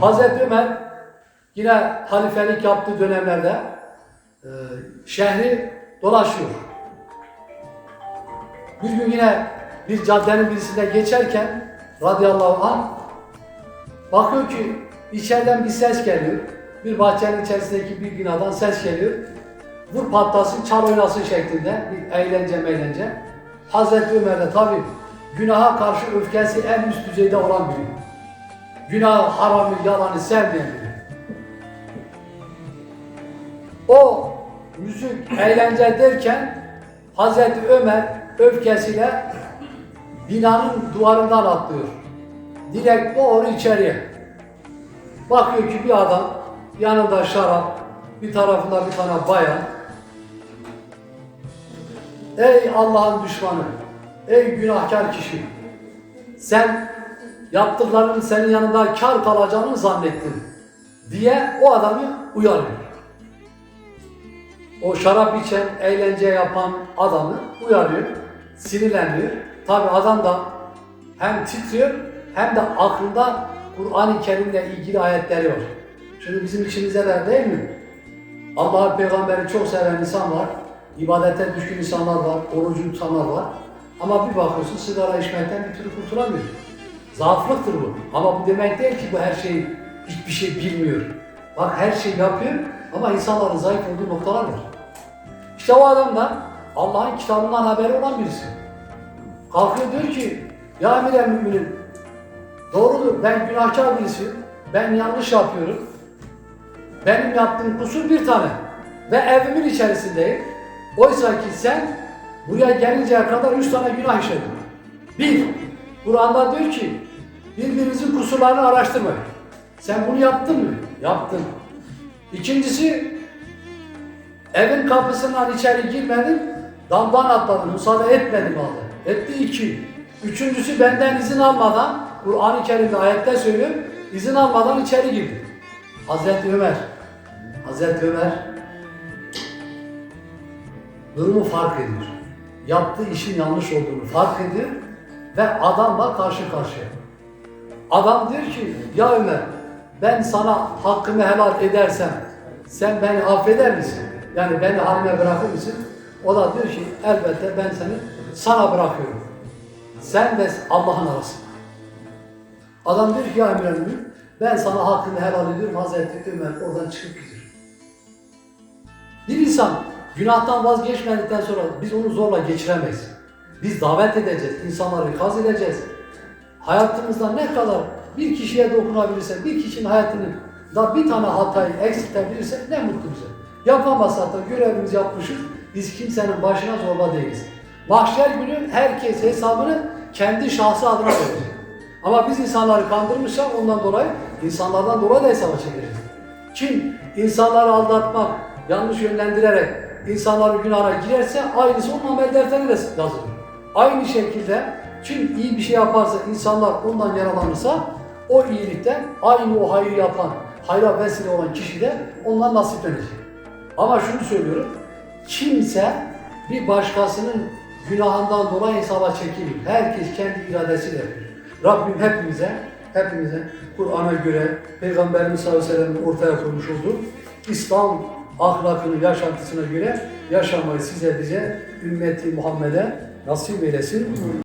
Hazreti Ömer yine halifelik yaptığı dönemlerde e, şehri dolaşıyor. Bir gün yine bir caddenin birisinde geçerken radıyallahu anh bakıyor ki içeriden bir ses geliyor. Bir bahçenin içerisindeki bir binadan ses geliyor. Vur patlasın, çal oynasın şeklinde bir eğlence meylence. Hazreti Ömer de tabi günaha karşı öfkesi en üst düzeyde olan biri. Günah, haramı, yalanı sevmeyen biri. O müzik, eğlence derken Hazreti Ömer öfkesiyle binanın duvarından atlıyor. Direkt doğru içeriye. Bakıyor ki bir adam yanında şarap, bir tarafında bir tane bayan. Ey Allah'ın düşmanı, ey günahkar kişi. Sen yaptıklarının senin yanında kar kalacağını zannettin? Diye o adamı uyarıyor. O şarap içen, eğlence yapan adamı uyarıyor, sinirleniyor. Tabi adam da hem titriyor hem de aklında Kur'an-ı Kerim'le ilgili ayetleri var. Şimdi bizim içimizde de değil mi? Allah'ın peygamberi çok seven insan var, ibadete düşkün insanlar var, orucu tutanlar var. Ama bir bakıyorsun sigara içmekten bir türlü kurtulamıyor. Zaaflıktır bu. Ama bu demek değil ki bu her şeyi hiçbir şey bilmiyor. Bak her şeyi yapıyor ama insanların zayıf olduğu noktalar var. İşte o adam da Allah'ın kitabından haberi olan birisi. Kalkıyor diyor ki ya emir müminin doğrudur ben günahkar birisiyim. Ben yanlış yapıyorum. Benim yaptığım kusur bir tane. Ve evimin içerisindeyim. Oysa ki sen buraya gelinceye kadar üç tane günah işledin. Bir, Kur'an'da diyor ki birbirinizin kusurlarını araştırmayın. Sen bunu yaptın mı? Yaptın. İkincisi evin kapısından içeri girmedin, damdan atladın, müsaade etmedin halde. Etti iki. Üçüncüsü benden izin almadan, Kur'an-ı Kerim'de ayette söylüyor, izin almadan içeri girdi. Hazreti Ömer, Hazreti Ömer durumu fark ediyor. Yaptığı işin yanlış olduğunu fark ediyor ve adamla karşı karşıya. Adam diyor ki, ya Ömer ben sana hakkımı helal edersem sen beni affeder misin? Yani beni haline bırakır mısın? O da diyor ki, elbette ben seni sana bırakıyorum. Sen ve Allah'ın arasında. Adam diyor ki, ya Mümin, ben sana hakkını helal ediyorum. Hazreti Ömer oradan çıkıp gidiyor. Bir insan günahtan vazgeçmedikten sonra biz onu zorla geçiremeyiz. Biz davet edeceğiz, insanları ikaz edeceğiz. Hayatımızda ne kadar bir kişiye dokunabilirsek, bir kişinin hayatını da bir tane hatayı eksiltebilirsek ne mutlu bize. Yapamazsak da görevimizi yapmışız, biz kimsenin başına zorba değiliz. Mahşer günü herkes hesabını kendi şahsı adına verecek. Ama biz insanları kandırmışsak ondan dolayı insanlardan dolayı da hesaba çekeceğiz. Kim insanları aldatmak, yanlış yönlendirerek insanları günaha girerse aynısı onun amel defterine de yazılır. Aynı şekilde kim iyi bir şey yaparsa, insanlar ondan yaralanırsa o iyilikten aynı o hayır yapan, hayra vesile olan kişi de ondan nasiplenecek. Ama şunu söylüyorum, kimse bir başkasının günahından dolayı hesaba çekilmiyor. Herkes kendi iradesiyle yapıyor. Rabbim hepimize, hepimize Kur'an'a göre Peygamberimiz sallallahu aleyhi ve sellem'in ortaya koymuş olduğu İslam ahlakını, yaşantısına göre yaşamayı size bize ümmeti Muhammed'e nasip eylesin.